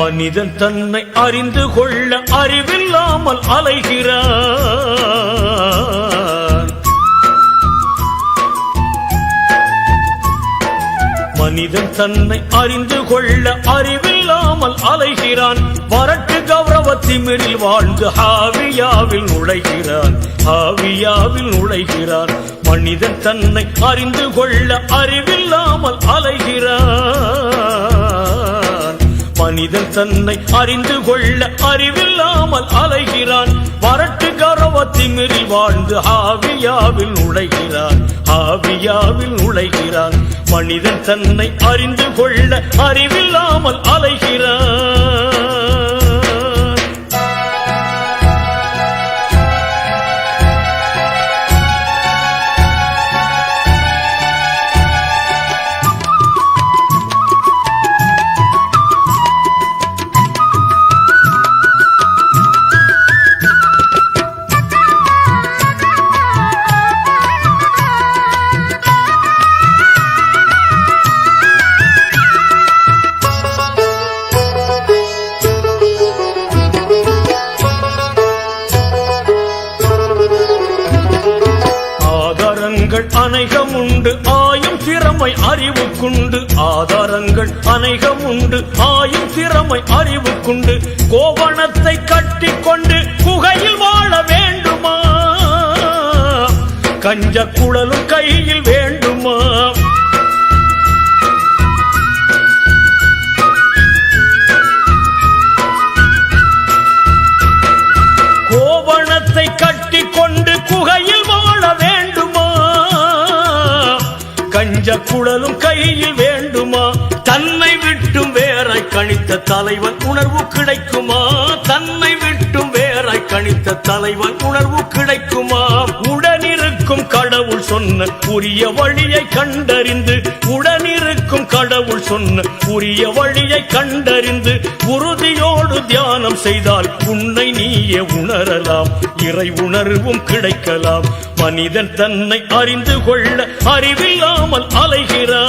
மனிதன் தன்னை அறிந்து கொள்ள அறிவில்லாமல் அலைகிறான் மனிதன் தன்னை அறிந்து கொள்ள அறிவில்லாமல் அலைகிறான். வரட்டு கௌரவ திமிரில் வாழ்ந்து ஹாவியாவில் நுழைகிறான். ஹாவியாவில் நுழைகிறான். மனிதன் தன்னை அறிந்து கொள்ள அறிவில்லாமல் அலைகிறான். மனிதன் தன்னை அறிந்து கொள்ள அறிவில்லாமல் அலைகிறான். வரட்டு கரவ திமிரில் வாழ்ந்து ஆவியாவில் நுழைகிறான். ஆவியாவில் நுழைகிறான். மனிதன் தன்னை அறிந்து கொள்ள அறிவில்லாமல் அலைகிறான். ஆதாரங்கள் அநேகம் உண்டு ஆயும் திறமை அறிவுக்குண்டு. ஆதாரங்கள் அநேகம் உண்டு ஆயும் திறமை அறிவுக்குண்டு. கோவணத்தை கட்டிக்கொண்டு குகையில் வாழ வேண்டுமா? கஞ்ச குழலும் கையில் வேண்டும்? குழலும் கையில் வேண்டுமா? தன்னை விட்டும் வேறாய் கணித்த தலைவன் உணர்வு கிடைக்குமா? தன்னை விட்டும் வேறாய் கணித்த தலைவன் உணர்வு கிடைக்குமா? உடனிரு சொன்ன உரிய வழியை கண்டறிந்து உடனிருக்கும் கடவுள் சொன்ன உரிய வழியை கண்டறிந்து உறுதியோடு தியானம் செய்தால் உன்னை நீயே உணரலாம். இறை உணர்வும் கிடைக்கலாம். மனிதன் தன்னை அறிந்து கொள்ள அறிவில்லாமல் அலைகிறான்.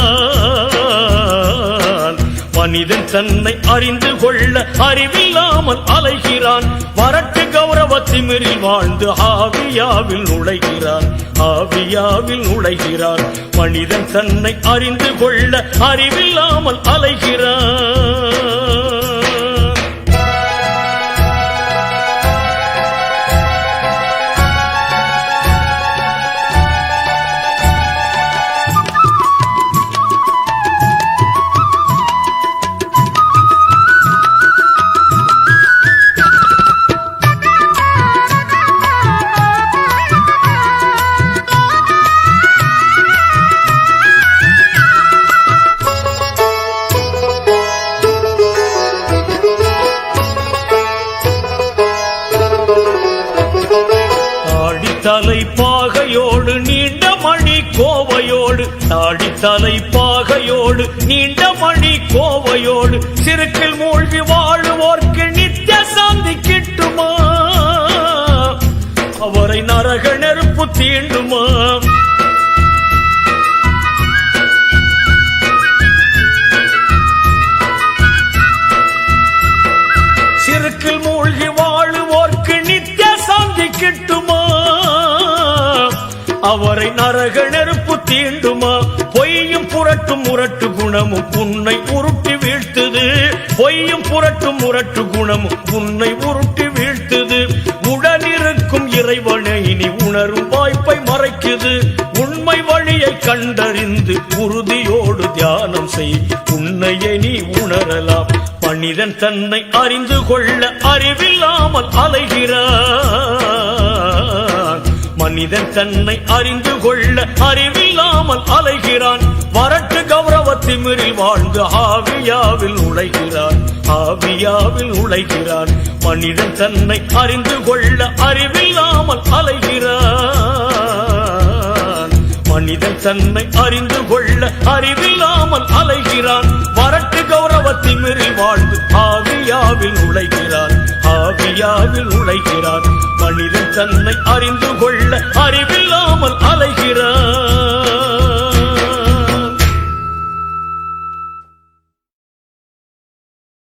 மனிதன் தன்னை அறிந்து கொள்ள அறிவில்லாமல் அலைகிறான். வரட்டு கௌரவ திமிரில் வாழ்ந்து ஆவியாவில் நுழைகிறார். ஆவியாவில் நுழைகிறார். மனிதன் தன்னை அறிந்து கொள்ள அறிவில்லாமல் அலைகிறார். தாடித்தலை பாகையோடு நீண்ட மணி கோவையோடு தாடித்தலை பாகையோடு நீண்ட மணி கோவையோடு சிறுக்கில் மூழ்கி வாழுவோர்க்கு நித்திய சாந்தி கிட்டுமா? அவரை நரக நெருப்பு தீண்டுமா? சிறுக்கில் மூழ்கி அவரை நரக நெருப்பு தீண்டுமா? பொய்யும் புரட்டும் முரட்டு குணமும் உன்னை உருட்டி வீழ்த்துது. பொய்யும் புரட்டும் முரட்டு குணமும் உன்னை உருட்டி வீழ்த்துது. உடனிருக்கும் இறைவனை இனி உணரும் வாய்ப்பை மறைக்குது. உண்மை வழியை கண்டறிந்து உறுதியோடு தியானம் செய். உன்னையே நீ உணரலாம். மனிதன் தன்னை அறிந்து கொள்ள அறிவில்லாமல் அலைகி மனிதன் தன்னை அறிந்து கொள்ள அறிவில்லாமல் அலைகிறான். வரட்டு கௌரவ திமிரில் வாழ்ந்து ஆவியாவில் உழைகிறான் ஆவியாவில் உழைகிறான் மனிதன் தன்னை அறிந்து கொள்ள அறிவில்லாமல் அலைகிறான். மனிதன் தன்னை அறிந்து கொள்ள அறிவில்லாமல் அலைகிறான். வரட்டு கௌரவ திமிரி வாழ்ந்து ஆவியாவில் நுழைகிறான். ஆவியாவில் நுழைகிறான். மனிதன் தன்னை அறிந்து கொள்ள அறிவில்லாமல் அலைகிறான்.